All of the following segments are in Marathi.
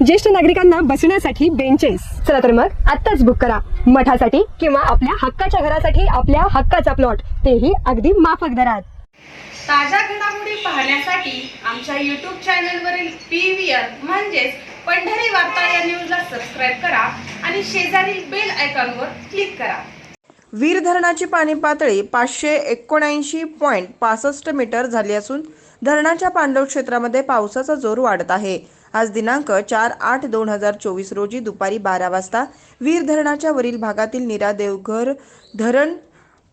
ज्येष्ठ नागरिकांना बसण्यासाठी बेंचेस चला तर मग आत्ताच बुक करा. मठासाठी किंवा आपल्या हक्काच्या घरासाठी आपल्या हक्काचा प्लॉट तेही अगदी माफक दरात. ताज्या घडामोडी पाहण्यासाठी आमच्या यूट्यूब चॅनलवरील पी व्ही आर म्हणजेच पंढरी वार्ता या न्यूजला सबस्क्राईब करा आणि शेजारील बेल आयकॉनवर क्लिक करा. वीर धरणाची पाणी पातळी पाचशे एकोणऐंशी पॉईंट पासष्ट मीटर झाली असून धरणाच्या पाणलोट क्षेत्रामध्ये पावसाचा जोर वाढत आहे. आज दिनांक चार आठ दोन हजार चोवीस रोजी दुपारी बारा वाजता वीर धरणाच्या वरील भागातील निरादेवघर धरण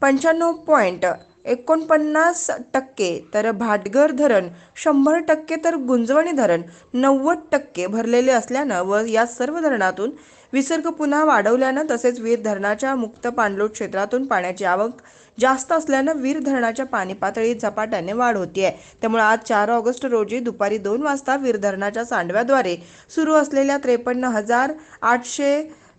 पंच्याण्णव पॉईंट एकोणपन्नास टक्के तर भाटघर धरण शंभर टक्के तर गुंजवणी धरण नव्वद टक्के भरलेले असल्यानं व या सर्व धरणातून विसर्ग पुन्हा वाढवल्यानं तसेच वीर धरणाच्या मुक्त पाणलोट क्षेत्रातून पाण्याची आवक जास्त असल्यानं वीर धरणाच्या पाणी पातळीत झपाट्याने वाढ होतीये. त्यामुळे आज चार ऑगस्ट रोजी दुपारी दोन वाजता वीर धरणाच्या सांडव्याद्वारे सुरू असलेल्या त्रेपन्न हजार आठशे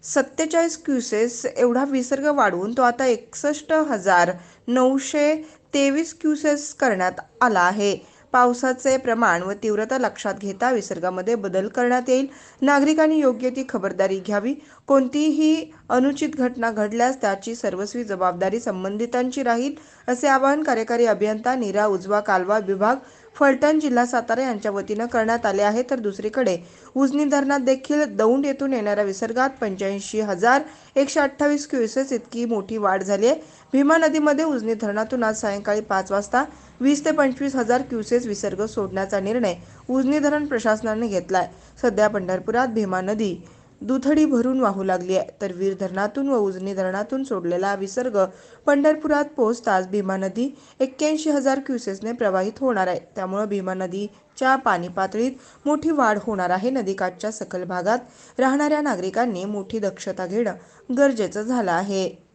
सत्तेचाळीस क्युसेस एवढा विसर्ग वाढवून तो आता एकसष्ट हजार नऊशे तेवीस क्युसेस करण्यात आला आहे. पावसाचे प्रमाण व तीव्रता लक्षात घेता विसर्गामध्ये बदल करण्यात येईल. नागरिकांनी योग्य ती खबरदारी घ्यावी. कोणतीही अनुचित घटना घडल्यास त्याची सर्वस्वी जबाबदारी संबंधितांची राहील असे आवाहन कार्यकारी अभियंता नीरा उजवा कालवा विभाग फलटण जिल्हा सातारा यांच्या वतीनं करण्यात आले आहे. तर दुसरीकडे उजनी धरणात देखील दौंड येथून येणाऱ्या विसर्गात पंच्याऐंशी हजार एकशे अठ्ठावीस क्युसेस इतकी मोठी वाढ झाली आहे. भीमा नदीमध्ये उजनी धरणातून आज सायंकाळी पाच वाजता वीस ते पंचवीस हजार क्युसेस विसर्ग सोडण्याचा निर्णय उजनी धरण प्रशासनाने घेतलाय. सध्या पंढरपुरात भीमा नदी दुथडी भरून वाहू लागली आहे. तर वीर धरणातून व उजनी धरणातून सोडलेला विसर्ग पंढरपुरात पोहोचताच भीमा नदी एक्क्याऐंशी हजार क्युसेसने प्रवाहित होणार आहे. त्यामुळं भीमा नदीच्या पाणी पातळीत मोठी वाढ होणार आहे. नदीकाठच्या सखल भागात राहणाऱ्या नागरिकांनी मोठी दक्षता घेणं गरजेचं झालं आहे.